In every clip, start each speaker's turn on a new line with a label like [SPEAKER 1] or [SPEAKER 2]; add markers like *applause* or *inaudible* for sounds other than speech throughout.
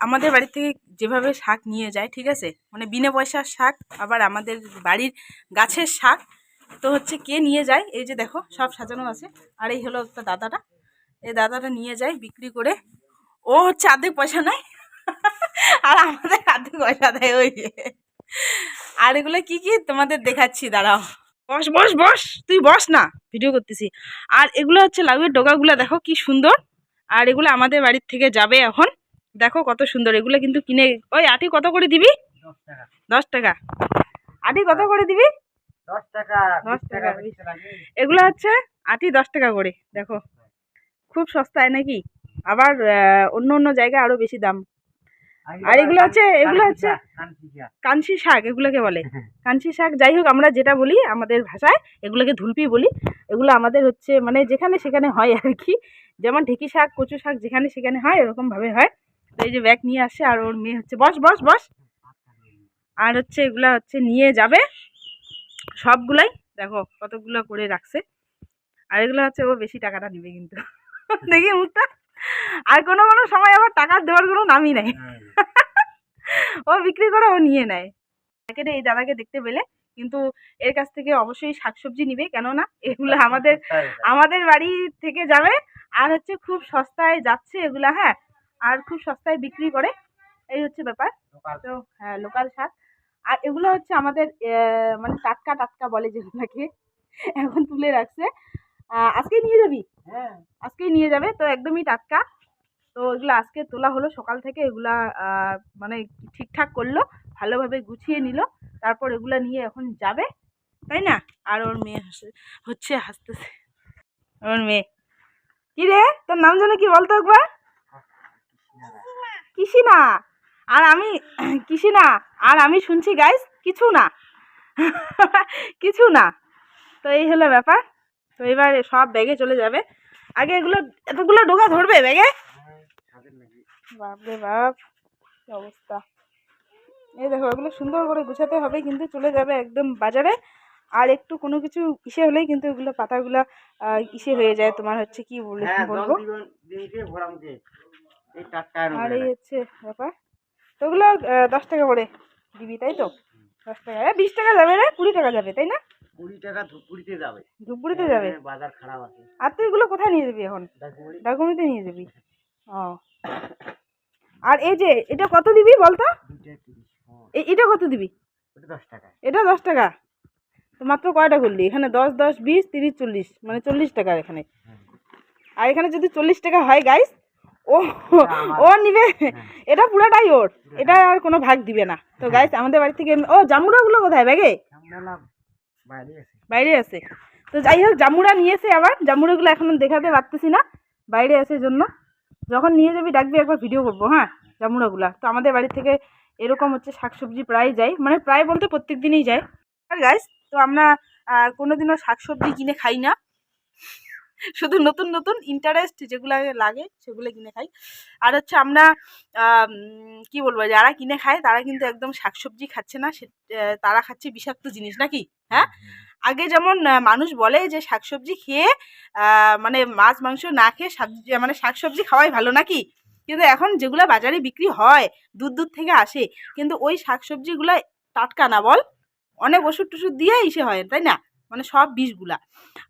[SPEAKER 1] আমাদের বাড়ি থেকে যেভাবে শাক নিয়ে যায়, ঠিক আছে? মানে বিনা পয়সার শাক, আবার আমাদের বাড়ির গাছের শাক, তো হচ্ছে কে নিয়ে যায়? এই যে দেখো, সব সাজানো আছে। আর এই হলো একটা দাদাটা। এই দাদাটা নিয়ে যায় বিক্রি করে। ও হচ্ছে আর্ধেক পয়সা নেয়। *laughs* আর আমাদের আর্ধেক পয়সা দেয় ওই আর এগুলো কি কি? তোমাদের দেখাচ্ছি, দাঁড়াও। বস বস বস! তুই বস না, ভিডিও করতেছি। আর এগুলো হচ্ছে লাউয়ের ডগাগুলো, দেখো কি সুন্দর। আর এগুলো আমাদের বাড়ির থেকে যাবে এখন। দেখো কত সুন্দর এগুলো কিন্তু কিনে ওই আটি কত করে দিবি?
[SPEAKER 2] দশ টাকা।
[SPEAKER 1] আটি কত করে দিবি?
[SPEAKER 2] দশ টাকা
[SPEAKER 1] দশ টাকা। এগুলো হচ্ছে আটি দশ টাকা করে দেখো। খুব সস্তায় নাকি? আবার অন্য অন্য জায়গায় আরও বেশি দাম। আর এগুলো হচ্ছে এগুলো হচ্ছে
[SPEAKER 2] কানসি শাক।
[SPEAKER 1] কাঞ্চি শাক এগুলোকে বলে। কাঞ্চি শাক যাই হোক আমরা যেটা বলি আমাদের ভাষায় এগুলোকে ধুলপি বলি। এগুলো আমাদের হচ্ছে মানে যেখানে সেখানে হয় আর কি। যেমন ঢেকি শাক কচু শাক যেখানে সেখানে হয় এরকমভাবে হয়। তো এই যে ব্যাগ নিয়ে আসে আর ওর মেয়ে হচ্ছে বস বস বস। আর হচ্ছে এগুলা হচ্ছে নিয়ে যাবে। সবগুলাই দেখো কতগুলো করে রাখছে। আর এগুলো হচ্ছে ও বেশি টাকাটা নিবে কিন্তু। *laughs* দেখি মুখটা। আর কোনো কোনো সময় আবার টাকা দেওয়ার কোনো নামই নাই। *laughs* ও বিক্রি করে ও নিয়ে নেয়। প্যাকেটে এই দাদাকে দেখতে পেলে কিন্তু এর কাছ থেকে অবশ্যই শাকসবজি নিবে। কেননা এগুলো আমাদের। আমাদের বাড়ি থেকে যাবে। আর হচ্ছে খুব সস্তায় যাচ্ছে এগুলা হ্যাঁ। আর খুব সস্তায় বিক্রি করে। এই হচ্ছে ব্যাপার। তো হ্যাঁ লোকাল শাক আর এগুলো হচ্ছে আমাদের মানে টাটকা টাটকা বলে যেগুলাকে। এখন তুলে রাখছে। আজকেই নিয়ে যাবি?
[SPEAKER 2] হ্যাঁ।
[SPEAKER 1] আজকেই নিয়ে যাবে। তো একদমই টাটকা। তো এগুলো আজকে তোলা হলো। সকাল থেকে এগুলা মানে ঠিকঠাক করল। ভালোভাবে গুছিয়ে নিল। তারপর এগুলা নিয়ে এখন যাবে। তাই না? আর ওর মেয়ে হাসে হচ্ছে হাসতেছে। ওর মেয়ে। কি রে? তোর নাম যেন কি বলতো একবার? কিসি না? আর আমি *clears throat* কিসি না? আর আমি শুনছি গাইস কিছু না। *laughs* কিছু না। তো এই হলো ব্যাপার। তো এবার সব ব্যাগে চলে যাবে। আগে এগুলো এতগুলো ডোকা ধরবে ব্যাগে? বাপরে বাপ কি অবস্থা। এই দেখো এগুলো সুন্দর করে গুছাতে হবে কিন্তু চলে যাবে একদম বাজারে। আর একটু কোনো কিছু ইসে হলেই কিন্তু এগুলো পাতাগুলো ইসে হয়ে যায়। তোমার হচ্ছে কি
[SPEAKER 2] হ্যাঁ,
[SPEAKER 1] বলব?
[SPEAKER 2] আর
[SPEAKER 1] এই হচ্ছে ব্যাপার। তো ওগুলো দশ টাকা করে দিবি তাই তো? দশ টাকা। বিশ টাকা যাবে রে কুড়ি টাকা যাবে তাই না?
[SPEAKER 2] কুড়ি টাকা ধূপগুড়িতে যাবে।
[SPEAKER 1] ধূপগুড়িতে যাবে?
[SPEAKER 2] হ্যাঁ, বাজার খারাপ আছে।
[SPEAKER 1] আর তুই এগুলো কোথায় নিয়ে যাবি এখন? নিয়ে যাবি? ও। আর এই যে এটা কত দিবি বলতো
[SPEAKER 2] হ্যাঁ,
[SPEAKER 1] এটা কত দিবি?
[SPEAKER 2] টাকা।
[SPEAKER 1] এটা দশ টাকা? তো মাত্র কয়টা করলি? এখানে দশ দশ বিশ তিরিশ চল্লিশ মানে চল্লিশ টাকা এখানে।
[SPEAKER 2] হ্যাঁ।
[SPEAKER 1] আর এখানে যদি চল্লিশ টাকা হয় গাইস ও ও নিবে।
[SPEAKER 2] হ্যাঁ।
[SPEAKER 1] এটা পুরাটাই ওর। এটা আর কোনো ভাগ দিবে না। তো গাইস আমাদের বাড়ি থেকে ও জামুড়াগুলো কোথায় ব্যাগে?
[SPEAKER 2] বাইরে আছে।
[SPEAKER 1] তো যাই হোক জামুড়া নিয়েছে আবার। জামুড়াগুলো এখন দেখাতে পারতেছি না। বাইরে আছে জন্য যখন নিয়ে যাবি ডাকবি একবার ভিডিও করব হ্যাঁ জামুড়াগুলা। তো আমাদের বাড়ি থেকে এরকম হচ্ছে শাকসবজি প্রায় যায়। মানে প্রায় বলতে প্রত্যেক দিনই যায়। আর গাইস তো আমরা কোনোদিনও শাকসবজি কিনে খাই না। শুধু নতুন নতুন ইন্টারেস্ট যেগুলো লাগে সেগুলো কিনে খাই। আর হচ্ছে আমরা কি বলব, যারা কিনে খায় তারা কিন্তু একদম শাকসবজি খাচ্ছে না তারা খাচ্ছে বিষাক্ত জিনিস নাকি? হ্যাঁ? আগে যেমন মানুষ বলে যে শাকসবজি খেয়ে মানে মাছ, মাংস না খেয়ে সবজি মানে শাকসবজি খাওয়াই ভালো নাকি? কিন্তু এখন যেগুলো বাজারে বিক্রি হয়, দূর দূর থেকে আসে, কিন্তু ওই শাকসবজিগুলো টাটকা না বল, অনেক ওষুধ টষুধ দিয়ে ইসে হয়, তাই না? মানে সব বিষগুলা।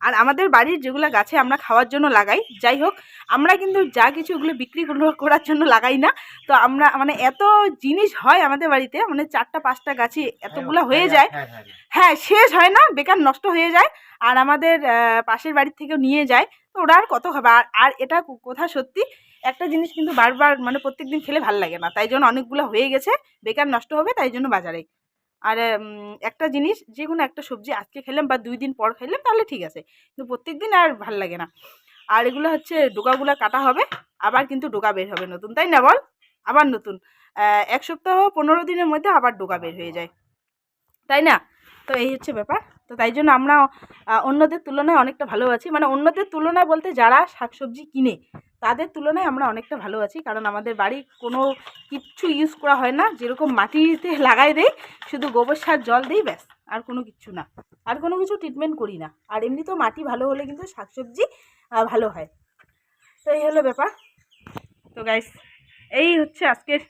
[SPEAKER 1] আর আমাদের বাড়ির যেগুলো গাছে আমরা খাওয়ার জন্য লাগাই যাই হোক আমরা কিন্তু যা কিছু ওগুলো বিক্রি কর- করার জন্য লাগাই না। তো আমরা মানে এত জিনিস হয় আমাদের বাড়িতে মানে চারটা পাঁচটা গাছে এতগুলো হয়ে যায়।
[SPEAKER 2] হ্যাঁ, হ্যাঁ, হ্যাঁ।
[SPEAKER 1] হ্যাঁ শেষ হয় না বেকার নষ্ট হয়ে যায়। আর আমাদের পাশের বাড়ির থেকেও নিয়ে যায়। তো ওরা আর কত খাবে? আর আর এটা কথা সত্যি একটা জিনিস কিন্তু বারবার মানে প্রত্যেকদিন খেলে ভালো লাগে না। তাই জন্য অনেকগুলো হয়ে গেছে বেকার নষ্ট হবে তাই জন্য বাজারে। আর একটা জিনিস যে কোনো একটা সবজি আজকে খেলাম বা দুই দিন পর খেলাম, তাহলে ঠিক আছে। কিন্তু প্রত্যেক দিন আর ভালো লাগে না। আর এগুলো হচ্ছে ডোকাগুলো কাটা হবে, আবার কিন্তু ডোকা বের হবে নতুন, তাই না বল? আবার নতুন। এক সপ্তাহ পনেরো দিনের মধ্যে আবার ডোকা বের হয়ে যায়। তাই না? তো এই হচ্ছে ব্যাপার। তো তাই জন্য আমরা অন্যদের তুলনায় অনেকটা ভালো আছি। মানে অন্যদের তুলনায় বলতে যারা শাকসবজি কিনে, তাদের তুলনায় আমরা অনেকটা ভালো আছি। কারণ আমাদের বাড়ি কোনো কিচ্ছু ইউজ করা হয় না। যেরকম মাটিতে লাগাই দেই, শুধু গোবর সার, জল দিই ব্যাস, আর কোনো কিচ্ছু না। আর কোনো কিছু ট্রিটমেন্ট করি না। আর এমনি তো মাটি ভালো হলে কিন্তু শাকসবজি ভালো হয়। তো এই হলো ব্যাপার। তো গাইস এই হচ্ছে আজকের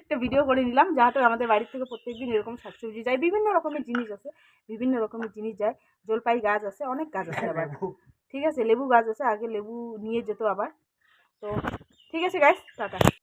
[SPEAKER 1] একটা ভিডিও করে নিলাম। যাহাতে আমাদের বাড়ির থেকে প্রত্যেকদিন এরকম শাকসবজি যায়। বিভিন্ন রকমের জিনিস আছে বিভিন্ন রকমের জিনিস যায়। জলপাই গাছ আছে অনেক গাছ আছে আবার। ঠিক আছে লেবু গাছ আছে আগে লেবু নিয়ে যেত আবার। তো ঠিক আছে গাছ টাটা।